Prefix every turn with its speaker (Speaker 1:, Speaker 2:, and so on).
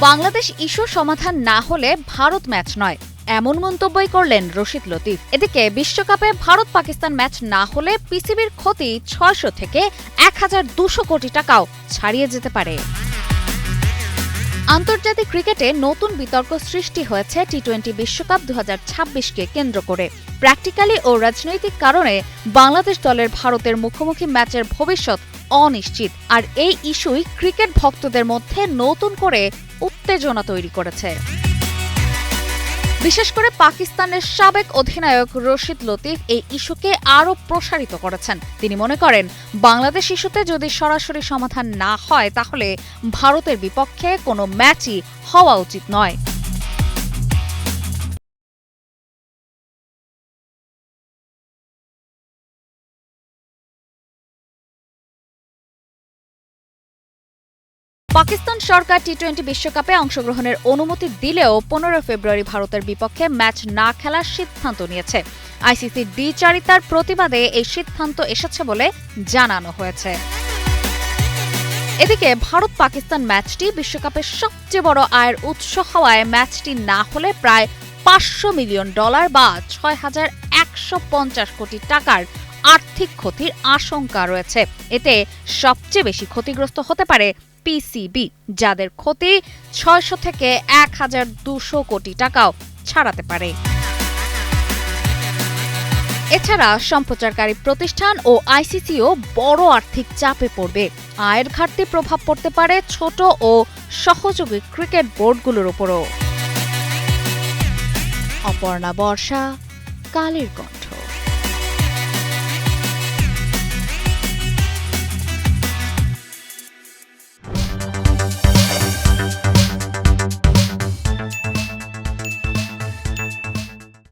Speaker 1: Bangladesh issue সমাধান না হলে ভারত ম্যাচ নয়। এমন মন্তব্যই করলেন রশিদ লতিফ। এদিকে বিশ্বকাপে ভারত পাকিস্তান ম্যাচ না হলে পিসিবির ক্ষতি ছয়শো থেকে এক হাজার দুশো কোটি টাকাও ছাড়িয়ে যেতে পারে। আন্তর্জাতিক ক্রিকেটে নতুন বিতর্ক সৃষ্টি হয়েছে টি টোয়েন্টি বিশ্বকাপ দু কে কেন্দ্র করে। প্র্যাকটিক্যালি ও রাজনৈতিক কারণে বাংলাদেশ দলের ভারতের মুখোমুখি ম্যাচের ভবিষ্যৎ অনিশ্চিত। আর এই ইস্যুই ক্রিকেট ভক্তদের মধ্যে নতুন করে উত্তেজনা তৈরি করেছে। বিশেষ করে পাকিস্তানের সাবেক অধিনায়ক রশিদ লতিফ এই ইস্যুকে আরও প্রসারিত করেছেন। তিনি মনে করেন, বাংলাদেশ ইস্যুতে যদি সরাসরি সমাধান না হয়, তাহলে ভারতের বিপক্ষে কোনো ম্যাচই হওয়া উচিত নয়। পাকিস্তান সরকার টি টোয়েন্টি বিশ্বকাপে অংশগ্রহণের অনুমতি দিলেও পনেরো ফেব্রুয়ারি ভারতের বিপক্ষে ম্যাচ না খেলার সিদ্ধান্ত নিয়েছে। আইসিসির দ্বিচারিতার প্রতিবাদে এই সিদ্ধান্ত এসেছে বলে জানানো হয়েছে। এদিকে ভারত পাকিস্তান ম্যাচটি বিশ্বকাপের সবচেয়ে বড় আয়ের উৎস হওয়ায় ম্যাচটি না হলে প্রায় পাঁচশো মিলিয়ন ডলার বা ছয় হাজার একশো পঞ্চাশ কোটি টাকার আর্থিক ক্ষতির আশঙ্কা রয়েছে। এতে সবচেয়ে বেশি ক্ষতিগ্রস্ত হতে পারে পিসিবি, যাদের ক্ষতি ছয়শো থেকে এক হাজার দুশো কোটি টাকাও ছাড়াতে পারে। এছাড়া সম্প্রচারকারী প্রতিষ্ঠান ও আইসিসিও বড় আর্থিক চাপে পড়বে। আয়ের ঘাটতি প্রভাব পড়তে পারে ছোট ও সহযোগী ক্রিকেট বোর্ডগুলোর উপরও অপর্ণা বর্ষা, কালের